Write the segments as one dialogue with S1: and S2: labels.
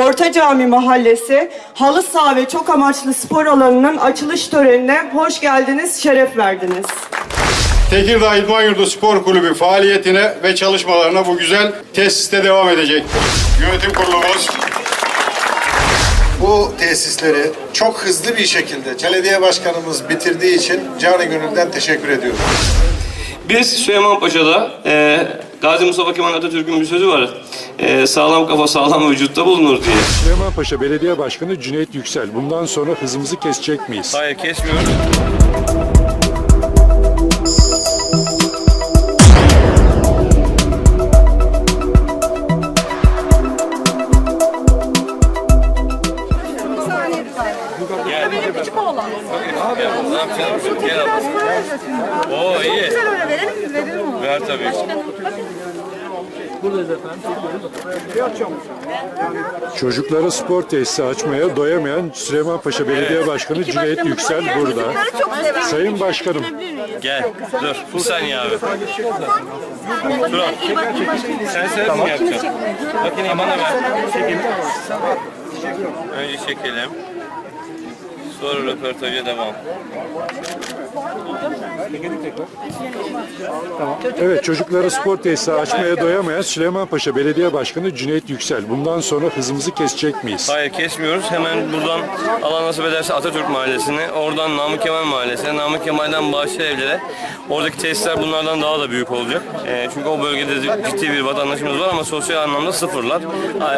S1: Orta Cami Mahallesi Halı Saha ve Çok Amaçlı Spor Alanı'nın açılış törenine hoş geldiniz, şeref verdiniz.
S2: Tekirdağ İdman Yurdu Spor Kulübü faaliyetine ve çalışmalarına bu güzel tesiste devam edecektir. Yönetim kurulumuz
S3: Bu tesisleri çok hızlı bir şekilde belediye başkanımız bitirdiği için canı gönülden teşekkür ediyorum.
S4: Biz Süleyman Paşa'da e, Gazi Mustafa Kemal Atatürk'ün bir sözü var. E, sağlam kafa sağlam vücutta bulunur diye.
S5: Süleymanpaşa Belediye Başkanı Cüneyt Yüksel. Bundan sonra hızımızı kesecek miyiz?
S4: Hayır kesmiyoruz.
S6: Küçük oğlan.
S4: Ne yapacağız? Oo iyi.
S6: Öyle verelim mi? Verelim mi?
S4: Ver tabii.
S5: Çocuklara spor tesisi açmaya doyamayan Süleymanpaşa Belediye Başkanı Cüneyt Yüksel burada.
S6: Çocukları çok sever.
S5: Sayın Başkanım,
S4: Gel. Dur. Bir saniye abi. Dur. Sen sen mi yapacaksın? Makineyi bana ver. Çekelim. Önce çekelim. Sonra röportaja devam.
S5: evet çocuklara spor tesisi açmaya doyamayan Süleymanpaşa Belediye Başkanı Cüneyt Yüksel. Bundan sonra hızımızı kesecek miyiz?
S4: Hayır kesmiyoruz. Hemen buradan Allah nasip ederse Atatürk Mahallesi'ne, oradan Namık Kemal Mahallesi'ne, Namık Kemal'den Bahçe Evler'e. Oradaki tesisler bunlardan daha da büyük olacak. Ee, çünkü o bölgede ciddi bir vatandaşımız var ama sosyal anlamda sıfırlar.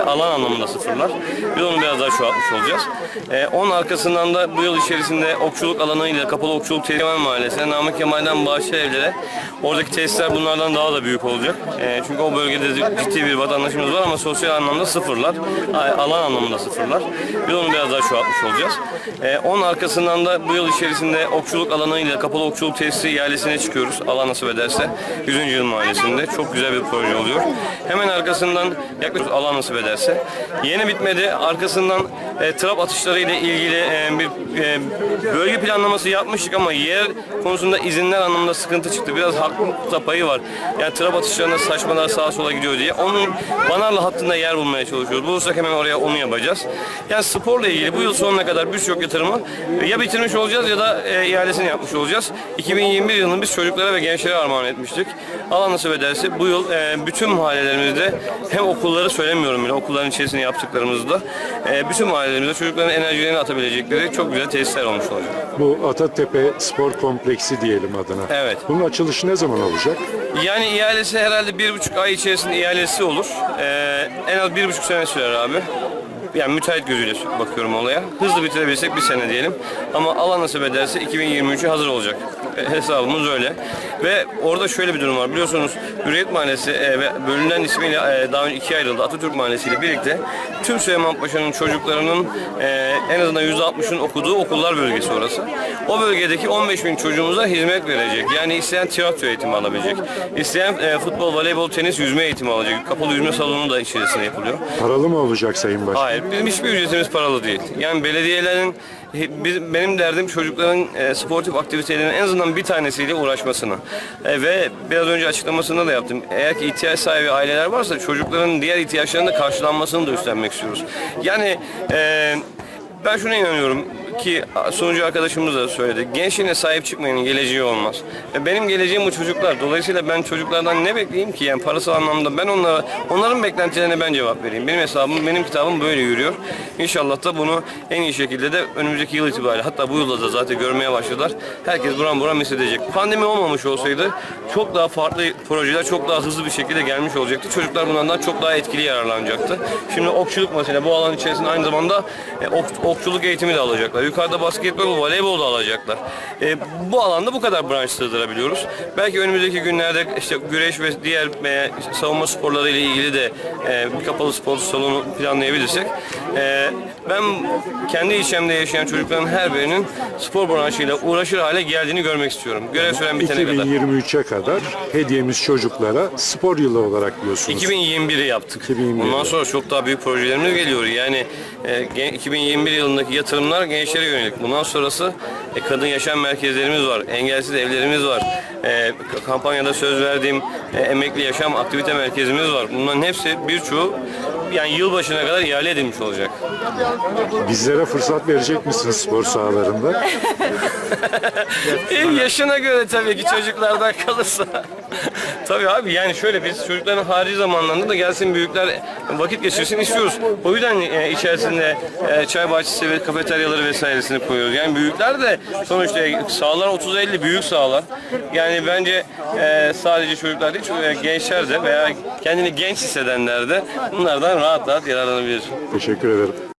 S4: Alan anlamında sıfırlar. Biz onu biraz daha çoğaltmış olacağız. Ee, onun arkasından da bu yıl içerisinde okçuluk alanıyla kapalı okçuluk tesisi Kemal Mahallesi'ne, Namık Kemal'den Bahçe Evler'e. Oradaki tesisler bunlardan daha da büyük olacak. Ee, çünkü o bölgede ciddi bir vatandaşımız var ama sosyal anlamda sıfırlar. Alan anlamında sıfırlar. Biz onu biraz daha çoğaltmış olacağız. Ee, onun arkasından da bu yıl içerisinde okçuluk alanıyla kapalı okçuluk tesisi ihalesine çıkıyoruz. Allah nasip ederse. 100. Yıl Mahallesi'nde. Çok güzel bir proje oluyor. Hemen arkasından yaklaşık Allah nasip ederse. Yeni bitmedi. Arkasından e, trap atışları ile ilgili e, bir e, bölge planlaması yapmıştık ama yer konusunda izinler anlamında sıkıntı çıktı. Biraz haklılık da payı var. Yani trap atışlarında saçmalar sağa sola gidiyor diye. Onun Banarlı hattında yer bulmaya çalışıyoruz. Bulursak hemen oraya onu yapacağız. Yani sporla ilgili bu yıl sonuna kadar birçok yatırımı ya bitirmiş olacağız ya da e, ihalesini yapmış olacağız. 2021 yılını biz çocuklara ve gençlere armağan etmiştik. Allah nasip ederse bu yıl e, bütün mahallelerimizde hem okulları söylemiyorum bile okulların içerisinde yaptıklarımızda e, bütün mahallelerimizde çocukların enerjilerini atabilecekleri çok güzel tesisler olmuş olacak.
S5: Bu Atatepe Spor Kompleksi diyelim adına.
S4: Evet.
S5: Bunun açılışı ne zaman olacak?
S4: Yani ihalesi herhalde bir buçuk ay içerisinde ihalesi olur. Ee, en az bir buçuk sene sürer abi. Yani müteahhit gözüyle bakıyorum olaya. Hızlı bitirebilsek bir sene diyelim. Ama Allah nasip ederse 2023'e hazır olacak. E, hesabımız öyle. Ve orada şöyle bir durum var. Biliyorsunuz Hürriyet Mahallesi e, ve bölünen ismiyle e, daha önce ikiye ayrıldı. Atatürk Mahallesi ile birlikte tüm Süleyman Paşa'nın çocuklarının e, en azından %60'ın okuduğu okullar bölgesi orası. O bölgedeki 15 bin çocuğumuza hizmet verecek. Yani isteyen tiyatro eğitimi alabilecek. İsteyen e, futbol, voleybol, tenis, yüzme eğitimi alacak. Kapalı yüzme salonu da içerisinde yapılıyor.
S5: Paralı mı olacak Sayın Başkan?
S4: Hayır, bizim hiçbir ücretimiz paralı değil. Yani belediyelerin, benim derdim çocukların e, sportif aktivitelerinin en azından bir tanesiyle uğraşmasını. E, ve biraz önce açıklamasında da yaptım. Eğer ki ihtiyaç sahibi aileler varsa çocukların diğer ihtiyaçlarının da karşılanmasını da üstlenmek istiyoruz. Yani e, ben şuna inanıyorum ki sunucu arkadaşımız da söyledi. Gençliğine sahip çıkmayanın geleceği olmaz. E, Benim geleceğim bu çocuklar. Dolayısıyla ben çocuklardan ne bekleyeyim ki? Yani parasal anlamda ben onlara, onların beklentilerine ben cevap vereyim. Benim hesabım, benim kitabım böyle yürüyor. İnşallah da bunu en iyi şekilde de önümüzdeki yıl itibariyle hatta bu yılda da zaten görmeye başladılar. Herkes buram buram hissedecek. Pandemi olmamış olsaydı çok daha farklı projeler çok daha hızlı bir şekilde gelmiş olacaktı. Çocuklar bunlardan çok daha etkili yararlanacaktı. Şimdi okçuluk mesela bu alan içerisinde aynı zamanda e, ok- okçuluk eğitimi de alacaklar. Yukarıda basketbol, voleybol da alacaklar. E, bu alanda bu kadar branş sığdırabiliyoruz. Belki önümüzdeki günlerde işte güreş ve diğer e, savunma sporları ile ilgili de e, bir kapalı spor salonu planlayabilirsek e, ben kendi ilçemde yaşayan çocukların her birinin spor branşıyla uğraşır hale geldiğini görmek istiyorum. Görev süren bitene kadar.
S5: 2023'e kadar hediyemiz çocuklara spor yılı olarak diyorsunuz.
S4: 2021'i yaptık.
S5: 2021'i.
S4: Ondan sonra çok daha büyük projelerimiz geliyor. Yani e, gen- 2021 yılı yılındaki yatırımlar gençlere yönelik. Bundan sonrası e, kadın yaşam merkezlerimiz var, engelsiz evlerimiz var. E, kampanyada söz verdiğim e, emekli yaşam aktivite merkezimiz var. Bunların hepsi birçoğu yani yılbaşına kadar ihale edilmiş olacak.
S5: Bizlere fırsat verecek misiniz spor sahalarında?
S4: Yaşına göre tabii ki çocuklardan kalırsa. tabii abi yani şöyle biz çocukların harici zamanlarında da gelsin büyükler vakit geçirsin istiyoruz. O yüzden e, içerisinde e, çay bahçesi ve kafeteryaları vesairesini koyuyoruz. Yani büyükler de sonuçta e, sahalar 30-50 büyük sahalar. Yani bence sadece çocuklar değil e, gençler de veya kendini genç hissedenler de bunlardan rahat rahat yararlanabilir.
S5: Teşekkür ederim.